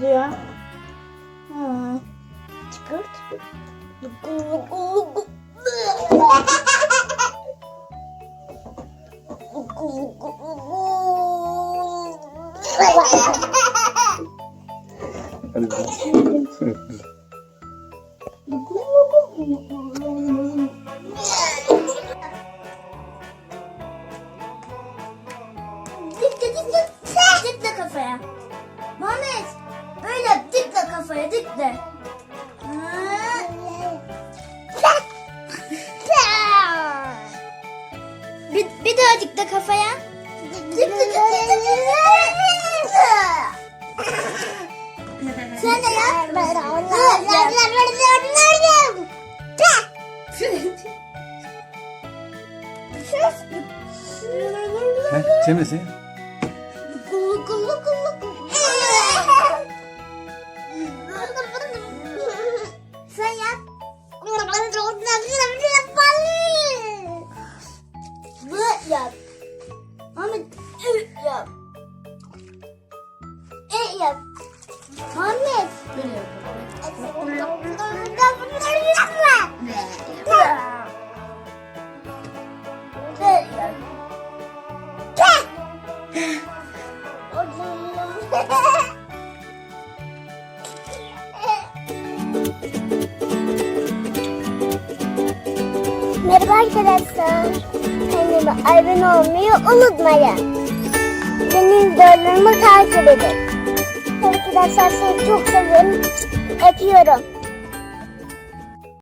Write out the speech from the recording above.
diyor. Hmm. Çıkırt. Hadi bakalım. Tık tık tık tık tık kafaya. Muhammed kafaya de. bir, bir daha dikle kafaya. Sen de yap. Sen de yap. Sen yap. Bu yap. Ahmet ı yap. E yap. Ahmet. Böyle yap. Merhaba arkadaşlar. Kanalıma abone olmayı unutmayın. Benim videolarımı takip edin. Arkadaşlar sizi çok seviyorum. Öpüyorum.